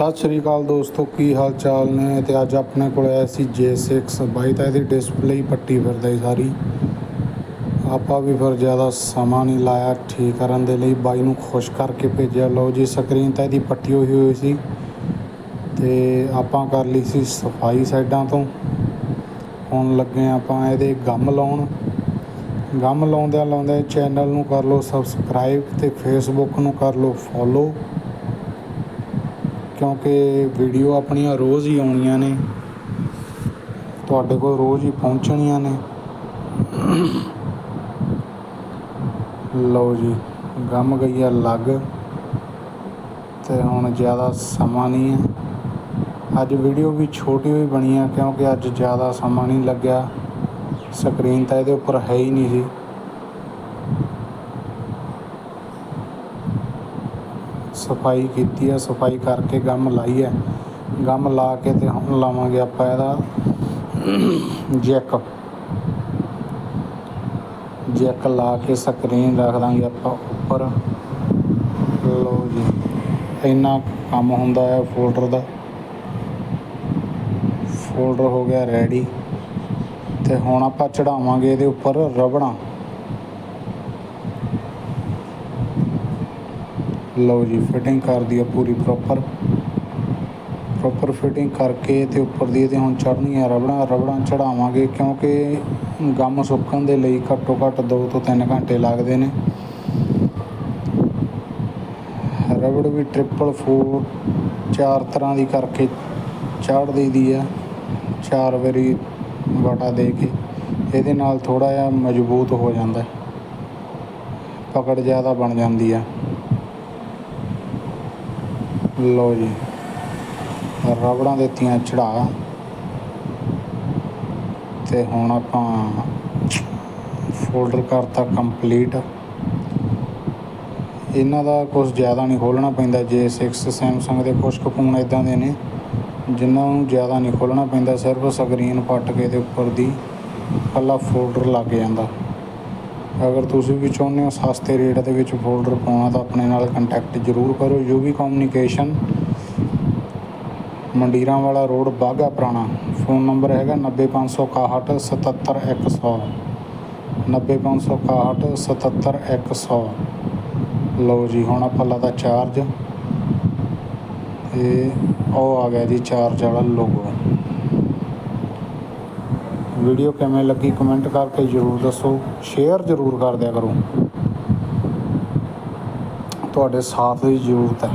ਸਤਿ ਸ਼੍ਰੀ ਅਕਾਲ ਦੋਸਤੋ, ਕੀ ਹਾਲ ਚਾਲ ਨੇ? ਤੇ ਅੱਜ ਆਪਣੇ ਕੋਲ ਆਇਆ ਸੀ J6 ਬਾਈ ਤਾਂ ਇਹਦੀ ਡਿਸਪਲੇ ਹੀ ਪੱਟੀ ਫਿਰਦਾ ਹੀ ਸਾਰੀ। ਆਪਾਂ ਵੀ ਫਿਰ ਜ਼ਿਆਦਾ ਸਮਾਂ ਨਹੀਂ ਲਾਇਆ ਠੀਕ ਕਰਨ ਦੇ ਲਈ। ਬਾਈ ਨੂੰ ਖੁਸ਼ ਕਰਕੇ ਭੇਜਿਆ। ਲਓ ਜੀ ਸਕਰੀਨ ਤਾਂ ਇਹਦੀ ਪੱਟੀ ਹੋਈ ਹੋਈ ਸੀ। ਤੇ ਆਪਾਂ ਕਰ ਲਈ ਸੀ ਸਫ਼ਾਈ ਸਾਈਡਾਂ ਤੋਂ। ਹੁਣ ਲੱਗੇ ਆਪਾਂ ਇਹਦੇ ਗਮ ਲਾਉਣ। ਗਮ ਲਾਉਂਦਿਆਂ ਲਾਉਂਦਿਆਂ ਚੈਨਲ ਨੂੰ ਕਰ ਲਓ ਸਬਸਕ੍ਰਾਈਬ ਤੇ ਫੇਸਬੁੱਕ ਨੂੰ ਕਰ ਲਓ ਫੋਲੋ ਕਿਉਂਕਿ ਵੀਡੀਓ ਆਪਣੀਆਂ ਰੋਜ਼ ਹੀ ਆਉਣੀਆਂ ਨੇ। ਤੁਹਾਡੇ ਕੋਲ ਰੋਜ਼ ਹੀ ਪਹੁੰਚਣੀਆਂ ਨੇ। ਲਓ ਜੀ, ਗਮ ਗਈ ਆ ਲੱਗ। ਤੇ ਹੁਣ ਜ਼ਿਆਦਾ ਸਮਾਂ ਨਹੀਂ ਹੈ। ਅੱਜ ਵੀਡੀਓ ਵੀ ਛੋਟੀ ਹੋਈ ਬਣੀ ਆ, ਕਿਉਂਕਿ ਅੱਜ ਜ਼ਿਆਦਾ ਸਮਾਂ ਨਹੀਂ ਲੱਗਿਆ। ਸਕਰੀਨ ਤਾਂ ਇਹਦੇ ਉੱਪਰ ਹੈ ਹੀ ਨਹੀਂ ਸੀ। ਸਫ਼ਾਈ ਕੀਤੀ ਹੈ ਸਫ਼ਾਈ ਕਰਕੇ ਗਮ ਲਾਈ ਹੈ ਗਮ ਲਾ ਕੇ ਤੇ ਹੁਣ ਲਾਵਾਂਗੇ ਆਪਾਂ ਇਹਦਾ ਜੈਕ। ਜੈਕ ਲਾ ਕੇ ਸਕਰੀਨ ਰੱਖ ਦਾਂਗੇ ਆਪਾਂ ਉੱਪਰ। ਲਓ ਜੀ, ਇੰਨਾ ਕੰਮ ਹੁੰਦਾ ਹੈ ਫੋਲਡਰ ਦਾ। ਫੋਲਡਰ ਹੋ ਗਿਆ ਰੈਡੀ ਤੇ ਹੁਣ ਆਪਾਂ ਚੜਾਵਾਂਗੇ ਇਹਦੇ ਉੱਪਰ ਰਬੜਾਂ। ਲਓ ਜੀ ਫਿਟਿੰਗ ਕਰ ਦੀ ਆ ਪੂਰੀ ਪ੍ਰੋਪਰ ਪ੍ਰੋਪਰ ਫਿਟਿੰਗ ਕਰਕੇ ਤੇ ਉੱਪਰ ਦੀ ਇਹਦੇ ਹੁਣ ਚੜ੍ਹਨੀਆਂ ਰਬੜਾਂ ਰਬੜਾਂ ਚੜਾਵਾਂਗੇ ਕਿਉਂਕਿ ਗਮ ਸੁੱਕਣ ਦੇ ਲਈ ਘੱਟੋ ਘੱਟ 2 ਤੋਂ 3 ਘੰਟੇ ਲੱਗਦੇ ਨੇ। ਰਬੜ ਵੀ ਟ੍ਰਿਪਲ ਫੋਰ ਚਾਰ ਤਰ੍ਹਾਂ ਦੀ ਕਰਕੇ ਚਾੜ ਦੇਈਦੀ ਆ, ਚਾਰ ਵਾਰੀ ਵਟਾ ਦੇ ਕੇ। ਇਹਦੇ ਨਾਲ ਥੋੜਾ ਜਿਹਾ ਮਜ਼ਬੂਤ ਹੋ ਜਾਂਦਾ। ਪਕੜ ਜ਼ਿਆਦਾ ਬਣ ਜਾਂਦੀ ਆ। ਲਓ ਜੀ, ਰਬੜਾਂ ਦਿੱਤੀਆਂ ਚੜਾ। ਤੇ ਹੁਣ ਆਪਾਂ ਫੋਲਡਰ ਕਰਤਾ ਕੰਪਲੀਟ ਇਹਨਾਂ ਦਾ ਕੁਝ ਜ਼ਿਆਦਾ ਨਹੀਂ ਖੋਲਣਾ ਪੈਂਦਾ J6 Samsung ਦੇ ਕੁਝ ਕੁ ਫੋਨ ਇਦਾਂ ਦੇ ਨੇ ਜਿਨ੍ਹਾਂ ਨੂੰ ਜ਼ਿਆਦਾ ਨਹੀਂ ਖੋਲਣਾ ਪੈਂਦਾ ਸਿਰਫ ਸਕਰੀਨ ਪੱਟ ਕੇ ਦੇ ਉੱਪਰ ਦੀ ਕੱਲਾ ਫੋਲਡਰ ਲੱਗ ਜਾਂਦਾ। ਅਗਰ ਤੁਸੀਂ ਵੀ ਚਾਹੁੰਦੇ ਹੋ ਸਸਤੇ ਰੇਟ ਦੇ ਵਿੱਚ ਫੋਲਡਰ ਪਾਉਣਾ, ਤਾਂ ਆਪਣੇ ਨਾਲ ਕੰਟੈਕਟ ਜ਼ਰੂਰ ਕਰੋ। ਯੂਵੀ ਕਮਿਊਨੀਕੇਸ਼ਨ ਮੰਡੀਰਾਂ ਵਾਲਾ ਰੋਡ ਬਾਗਾ ਪੁਰਾਣਾ। ਫੋਨ ਨੰਬਰ ਹੈਗਾ 90561 77100 90561 77100 ਲਓ ਜੀ, ਹੁਣ ਆਪਾਂ ਲਾਦਾ ਚਾਰਜ ਤੇ ਉਹ ਆ ਗਿਆ ਜੀ ਚਾਰਜ ਵਾਲਾ ਲੋਗੋ ਵੀਡੀਓ ਕਿਵੇਂ ਲੱਗੀ ਕਮੈਂਟ ਕਰਕੇ ਜ਼ਰੂਰ ਦੱਸੋ, ਸ਼ੇਅਰ ਜ਼ਰੂਰ ਕਰ ਦਿਆ ਕਰੋ। ਤੁਹਾਡੇ ਸਾਥ ਦੀ ਜ਼ਰੂਰਤ ਹੈ।